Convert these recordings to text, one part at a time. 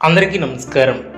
అందరికీ నమస్కారం.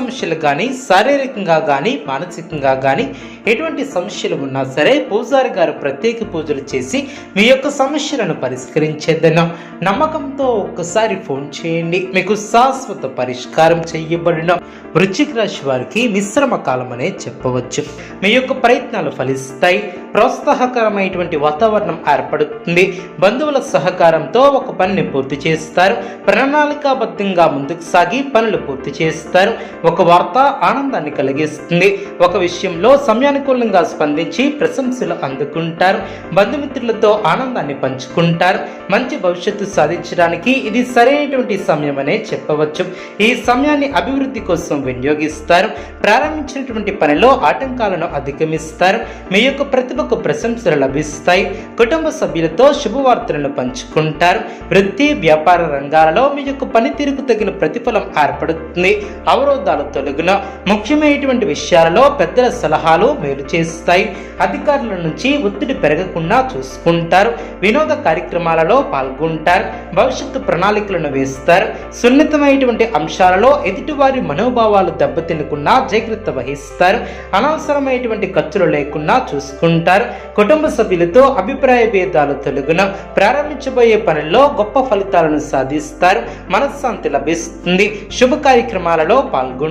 సమస్యలు కానీ శారీరకంగా కానీ మానసికంగా కానీ ఎటువంటి సమస్యలు ఉన్నా సరే పూజారి గారు ప్రత్యేక పూజలు చేసి మీ యొక్క సమస్యలను పరిష్కరించేద్దను నమ్మకంతో ఒక్కసారి ఫోన్ చేయండి. మీకు శాశ్వత పరిష్కారం చేయబడిన. వృశ్చిక రాశి వారికి మిశ్రమ కాలం అనే చెప్పవచ్చు. మీ యొక్క ప్రయత్నాలు ఫలిస్తాయి. ప్రోత్సాహకరమైనటువంటి వాతావరణం ఏర్పడుతుంది. బంధువుల సహకారంతో ఒక పనిని పూర్తి చేస్తారు. ప్రణాళికాబద్ధంగా ముందుకు సాగి పనులు పూర్తి చేస్తారు. ఒక వార్త ఆనందాన్ని కలిగిస్తుంది. ఒక విషయంలో సమయానుకూలంగా స్పందించి ప్రశంసలు అందుకుంటారు. బంధుమిత్రులతో ఆనందాన్ని పంచుకుంటారు. మంచి భవిష్యత్తు సాధించడానికి ఇది సరైనటువంటి సమయం అనే చెప్పవచ్చు. ఈ సమయాన్ని అభివృద్ధి కోసం వినియోగిస్తారు. ప్రారంభించినటువంటి పనిలో ఆటంకాలను అధిగమిస్తారు. మీ యొక్క ప్రతిభకు ప్రశంసలు లభిస్తాయి. కుటుంబ సభ్యులతో శుభవార్తలను పంచుకుంటారు. వృత్తి వ్యాపార రంగాలలో మీ యొక్క పనితీరుకు తగిన ప్రతిఫలం ఏర్పడుతుంది. అవరోధాలు తొలగున ముఖ్యమైనటువంటి విషయాలలో పెద్దల సలహాలు మేలు చేస్తాయి. అధికారుల నుంచి ఒత్తిడి పెరగకుండా చూసుకుంటారు. వినోద కార్యక్రమాలలో పాల్గొంటారు. భవిష్యత్తు ప్రణాళికలను వేస్తారు. సున్నితమైనటువంటి అంశాలలో ఎదుటివారి మనోభావాలు దెబ్బతినకుండా జాగ్రత్త వహిస్తారు. అనవసరమైనటువంటి ఖర్చులు లేకుండా చూసుకుంటారు. కుటుంబ సభ్యులతో అభిప్రాయ భేదాలు తొలగున ప్రారంభించబోయే పనుల్లో గొప్ప ఫలితాలను సాధిస్తారు. మనశ్శాంతి లభిస్తుంది. శుభ కార్యక్రమాలలో పాల్గొంటారు.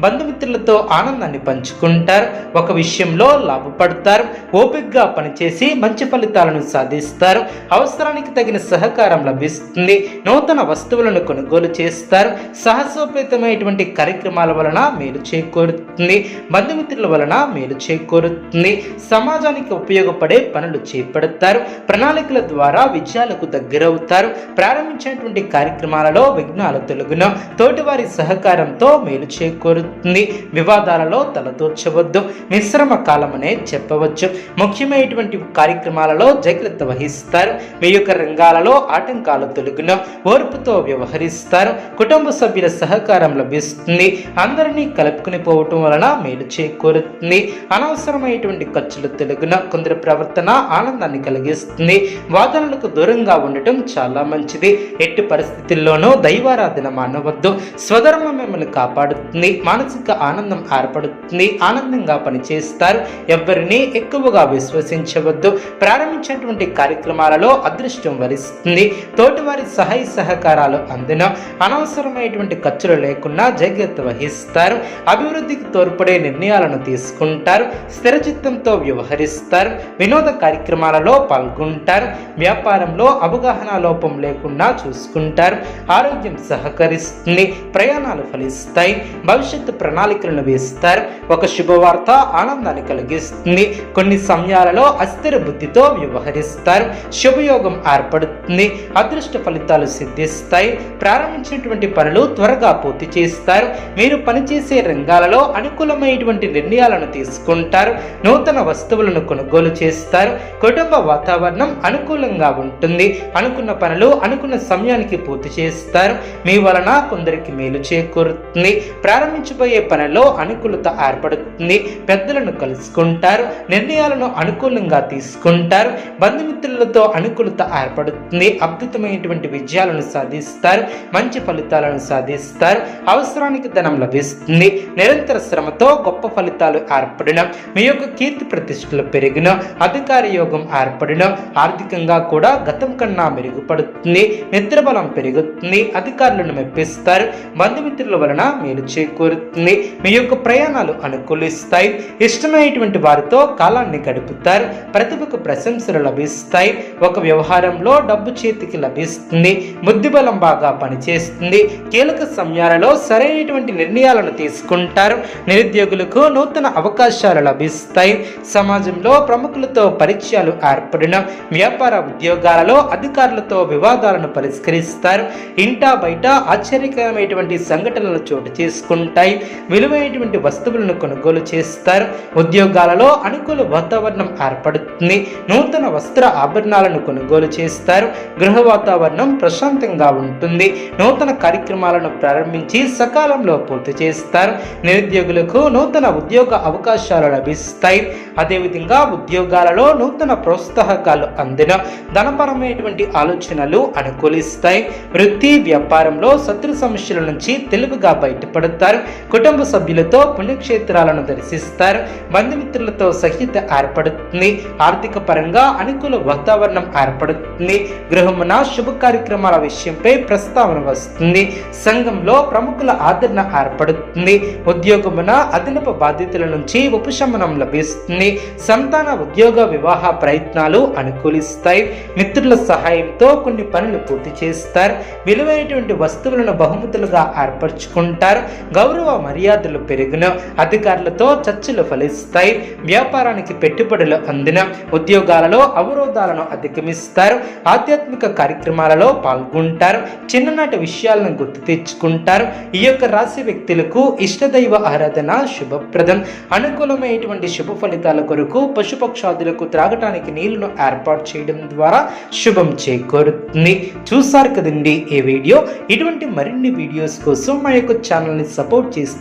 బంధుమిత్రులతో ఆనందాన్ని పంచుకుంటారు ఒక విషయంలో లాభపడతారు ఓపికగా పనిచేసి మంచి ఫలితాలను సాధిస్తారు అవసరానికి తగిన సహకారం లభిస్తుంది నూతన వస్తువులను కొనుగోలు చేస్తారు సాహసోపేతమైనటువంటి కార్యక్రమాల వలన మేలు చేకూరుతుంది బంధుమిత్రుల వలన మేలు చేకూరుతుంది సమాజానికి ఉపయోగపడే పనులు చేపడతారు ప్రణాళికల ద్వారా విజయాలకు దగ్గరవుతారు ప్రారంభించినటువంటి కార్యక్రమాలలో విఘ్నాలు తొలగున తోటివారి సహకారంతో మేలు చేకూరుతుంది. వివాదాలలో తలదూర్చవద్దు. మిశ్రమ కాలమనే చెప్పవచ్చు. ముఖ్యమైనటువంటి కార్యక్రమాలలో జాగ్రత్త వహిస్తారు. మీ యొక్క రంగాలలో ఆటంకాలు తొలగున ఓర్పుతో వ్యవహరిస్తారు. కుటుంబ సభ్యుల సహకారం లభిస్తుంది. అందరినీ కలుపుకుని పోవటం వలన మేలు చేకూరుతుంది. అనవసరమైనటువంటి ఖర్చులు తొలగిన కొందరి ప్రవర్తన ఆనందాన్ని కలిగిస్తుంది. వాదనలకు దూరంగా ఉండటం చాలా మంచిది. ఎట్టి పరిస్థితుల్లోనూ దైవారాధన మానవద్దు. స్వధర్మం మిమ్మల్ని కాపాడు ఏర్పడుతుంది. మానసిక ఆనందం ఏర్పడుతుంది. ఆనందంగా పనిచేస్తారు. ఎవరిని ఎక్కువగా విశ్వసించవద్దు. ప్రారంభించినటువంటి కార్యక్రమాలలో అదృష్టం వరిస్తుంది. తోటివారి సహాయ సహకారాలు అందిన అనవసరమైనటువంటి ఖర్చులు లేకుండా జాగ్రత్త వహిస్తారు. అభివృద్ధికి తోడ్పడే నిర్ణయాలను తీసుకుంటారు. స్థిరచిత్తంతో వ్యవహరిస్తారు. వినోద కార్యక్రమాలలో పాల్గొంటారు. వ్యాపారంలో అవగాహన లోపం లేకుండా చూసుకుంటారు. ఆరోగ్యం సహకరిస్తుంది. ప్రయాణాలు ఫలిస్తాయి. భవిష్యత్తు ప్రణాళికలను వేస్తారు. ఒక శుభవార్త ఆనందాన్ని కలిగిస్తుంది. కొన్ని సమయాలలో అస్థిర బుద్ధితో వ్యవహరిస్తారు. శుభయోగం ఏర్పడుతుంది. అదృష్ట ఫలితాలు సిద్ధిస్తాయి. ప్రారంభించినటువంటి పనులు త్వరగా పూర్తి చేస్తారు. మీరు పనిచేసే రంగాలలో అనుకూలమైనటువంటి నిర్ణయాలను తీసుకుంటారు. నూతన వస్తువులను కొనుగోలు చేస్తారు. కుటుంబ వాతావరణం అనుకూలంగా ఉంటుంది. అనుకున్న పనులు అనుకున్న సమయానికి పూర్తి చేస్తారు. మీ వలన కొందరికి మేలు చేకూరుతుంది. ప్రారంభించబోయే పనిలో అనుకూలత ఏర్పడుతుంది. పెద్దలను కలుసుకుంటారు నిర్ణయాలను అనుకూలంగా తీసుకుంటారు బంధుమిత్రులతో అనుకూలత ఏర్పడుతుంది. అద్భుతమైనటువంటి విజయాలను సాధిస్తారు మంచి ఫలితాలను సాధిస్తారు అవసరానికి ధనం లభిస్తుంది. నిరంతర శ్రమతో గొప్ప ఫలితాలు ఏర్పడిన మీ యొక్క కీర్తి ప్రతిష్టలు పెరిగిన అధికార యోగం ఏర్పడిన ఆర్థికంగా కూడా గతం కన్నా మెరుగుపడుతుంది. నిద్రబలం పెరుగుతుంది అధికారులను మెప్పిస్తారు బంధుమిత్రుల వలన మీ మేలు చేకూరుతుంది. మీ యొక్క ప్రయాణాలు అనుకూలిస్తాయి. ఇష్టమైనటువంటి వారితో కాలాన్ని గడుపుతారు. ప్రతిభకు ప్రశంసలు లభిస్తాయి. ఒక వ్యవహారంలో డబ్బు చేతికి లభిస్తుంది. బుద్ధిబలం బాగా పనిచేస్తుంది. కీలక సమయాలలో సరైనటువంటి నిర్ణయాలను తీసుకుంటారు. నిరుద్యోగులకు నూతన అవకాశాలు లభిస్తాయి. సమాజంలో ప్రముఖులతో పరిచయాలు ఏర్పడిన వ్యాపార ఉద్యోగాలలో అధికారులతో వివాదాలను పరిష్కరిస్తారు. ఇంటా బయట ఆశ్చర్యకరమైనటువంటి సంఘటనలు చోటు చేసుకుంటాయి. విలువైనటువంటి వస్తువులను కొనుగోలు చేస్తారు. ఉద్యోగాలలో అనుకూల వాతావరణం ఏర్పడుతుంది. నూతన వస్త్ర ఆభరణాలను కొనుగోలు చేస్తారు. గృహ వాతావరణం ప్రశాంతంగా ఉంటుంది. నూతన కార్యక్రమాలను ప్రారంభించి సకాలంలో పూర్తి చేస్తారు. నిరుద్యోగులకు నూతన ఉద్యోగ అవకాశాలు లభిస్తాయి. అదేవిధంగా ఉద్యోగాలలో నూతన ప్రోత్సాహకాలు అందిన ధనపరమైనటువంటి ఆలోచనలు అనుకూలిస్తాయి. వృత్తి వ్యాపారంలో శత్రు సమస్యల నుంచి తెలివిగా ఏర్పడతారు. కుటుంబ సభ్యులతో పుణ్యక్షేత్రాలను దర్శిస్తారు. బంధుమిత్రులతో సహిత ఏర్పడుతుంది. ఆర్థిక పరంగా అనుకూల వాతావరణం ఏర్పడుతుంది. గృహమున శుభ కార్యక్రమాల విషయంపై ప్రస్తావన వస్తుంది. సంఘంలో ప్రముఖుల ఆదరణ ఏర్పడుతుంది. ఉద్యోగమున అదనపు బాధ్యతల నుంచి ఉపశమనం లభిస్తుంది. సంతాన ఉద్యోగ వివాహ ప్రయత్నాలు అనుకూలిస్తాయి. మిత్రుల సహాయంతో కొన్ని పనులు పూర్తి చేస్తారు. విలువైనటువంటి వస్తువులను బహుమతులుగా ఏర్పరచుకుంటారు. గౌరవ మర్యాదలు పెరిగిన అధికారులతో చర్చలు ఫలిస్తాయి వ్యాపారానికి పెట్టుబడులు అందిన ఉద్యోగాలలో అవరోధాలను అధిగమిస్తారు ఆధ్యాత్మిక కార్యక్రమాలలో పాల్గొంటారు చిన్ననాటి విషయాలను గుర్తు తెచ్చుకుంటారు. ఈ యొక్క రాశి వ్యక్తులకు ఇష్టదైవ ఆరాధన శుభప్రదం. అనుకూలమైనటువంటి శుభ ఫలితాల కొరకు పశుపక్షాదులకు త్రాగటానికి నీళ్ళను ఏర్పాటు చేయడం ద్వారా శుభం చేకూరుతుంది. చూసారు కదండి ఈ వీడియో? ఇటువంటి మరిన్ని వీడియోస్ కోసం మా యొక్క ఛానల్ ఛానల్ని సపోర్ట్ చేస్తూ